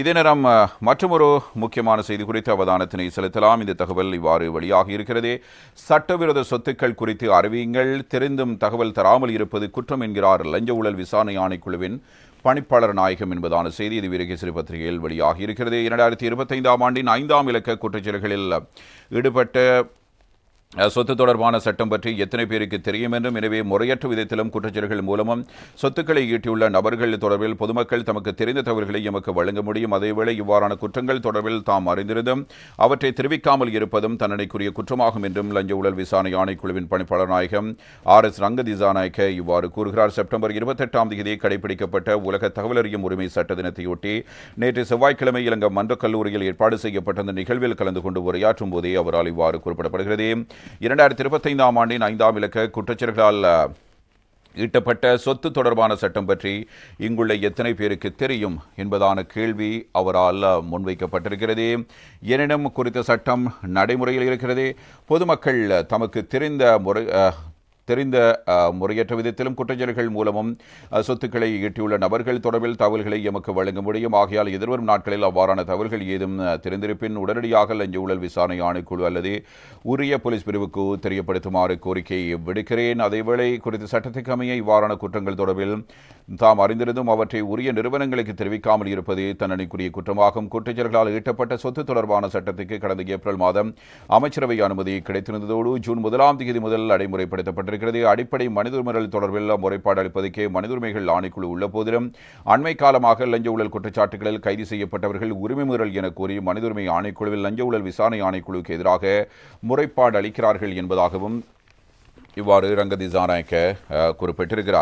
இதே நேரம் மற்றொரு முக்கியமான செய்தி குறித்து அவதானத்தினை செலுத்தலாம். இந்த தகவல் இவ்வாறு வெளியாகி இருக்கிறது. சட்டவிரோத சொத்துக்கள் குறித்து அறிவியுங்கள். தெரிந்தும் தகவல் தராமல் இருப்பது குற்றம் என்கிறார் லஞ்ச ஊழல் விசாரணை ஆணைக்குழுவின் பணிப்பாளர் நாயகம் என்பதான செய்தி இது. வீரகேசரி பத்திரிகையில் வெளியாகி இருக்கிறது. இரண்டாயிரத்தி இருபத்தைந்தாம் ஆண்டின் ஐந்தாம் இலக்க குற்றச்செயல்களில் ஈடுபட்ட சொத்து தொடர்பான சட்டம் பற்றி எத்தனை பேருக்கு தெரியும் என்றும் எனவே முறையற்ற விதத்திலும் குற்றச்செயல்கள் மூலமும் சொத்துக்களை ஈட்டியுள்ள நபர்கள் தொடர்பில் பொதுமக்கள் தமக்கு தெரிந்த தவறுகளை எமக்கு வழங்க முடியும். அதேவேளை இவ்வாறான குற்றங்கள் தொடர்பில் தாம் அறிந்திருந்தும் அவற்றை தெரிவிக்காமல் இருப்பதும் தண்டனைக்குரிய குற்றமாகும் என்றும் லஞ்ச ஊழல் விசாரணை ஆணைக்குழுவின் பணிப்பாளர் நாயகம் ஆர் எஸ் ரங்க திசாநாயக்க இவ்வாறு கூறுகிறார். செப்டம்பர் இருபத்தெட்டாம் தேதி கடைபிடிக்கப்பட்ட உலக தகவல் அறியும் உரிமை சட்ட தினத்தையொட்டி நேற்று செவ்வாய்க்கிழமை இலங்கை மன்ற கல்லூரியில் ஏற்பாடு செய்யப்பட்ட அந்த நிகழ்வில் கலந்து கொண்டு உரையாற்றும் போதே அவரால் இவ்வாறு குறிப்பிடப்படுகிறது. இரண்டாயிரத்தி இருபத்தைந்தாம் ஆண்டின் ஐந்தாம் இலக்க குற்றச்செயல்களால் ஈட்டப்பட்ட சொத்து தொடர்பான சட்டம் பற்றி இங்குள்ள எத்தனை பேருக்கு தெரியும் என்பதான கேள்வி அவரால் முன்வைக்கப்பட்டிருக்கிறது. எனினும் குறித்த சட்டம் நடைமுறையில் இருக்கிறது. பொதுமக்கள் தமக்கு தெரிந்த முறை தெரிந்த முறையற்ற விதத்திலும் குற்றச்செயல்கள் மூலமும் சொத்துக்களை ஈட்டியுள்ள நபர்கள் தொடர்பில் தகவல்களை எமக்கு வழங்க முடியும். ஆகையால் எதிர்வரும் நாட்களில் அவ்வாறான தகவல்கள் ஏதும் தெரிந்திருப்பின் உடனடியாக லஞ்ச ஊழல் விசாரணை ஆணைக்குழு அல்லது உரிய போலீஸ் பிரிவுக்கு தெரியப்படுத்துமாறு கோரிக்கை விடுக்கிறேன். அதேவேளை குறித்த சட்டத்துக்கு அமைய இவ்வாறான குற்றங்கள் தொடர்பில் தாம் அறிந்திருந்தும் அவற்றை உரிய நிறுவனங்களுக்கு தெரிவிக்காமல் இருப்பது தண்டனைக்குரிய குற்றமாகும். குற்றச்செயல்களால் ஈட்டப்பட்ட சொத்து தொடர்பான சட்டத்துக்கு கடந்த ஏப்ரல் மாதம் அமைச்சரவை அனுமதி கிடைத்திருந்ததோடு ஜூன் முதலாம் தேதி முதல் நடைமுறைப்படுத்தப்பட்டிருக்கிறது. அடிப்படை மனித உரிமைகள் தொடர்பில் முறைப்பாடு அளிப்பதற்கே மனித உரிமைகள் ஆணைக்குழு உள்ள போதிலும் அண்மை காலமாக லஞ்ச ஊழல் குற்றச்சாட்டுகளில் கைது செய்யப்பட்டவர்கள் உரிமை மீறல் என கூறி மனித உரிமை ஆணைக்குழுவில் லஞ்ச ஊழல் விசாரணை ஆணைக்குழுவுக்கு எதிராக முறைப்பாடு அளிக்கிறார்கள் என்பதாகவும் இவ்வாறு ரங்கதி ஜாநாயக்க குறிப்பிட்டிருக்கிறார்.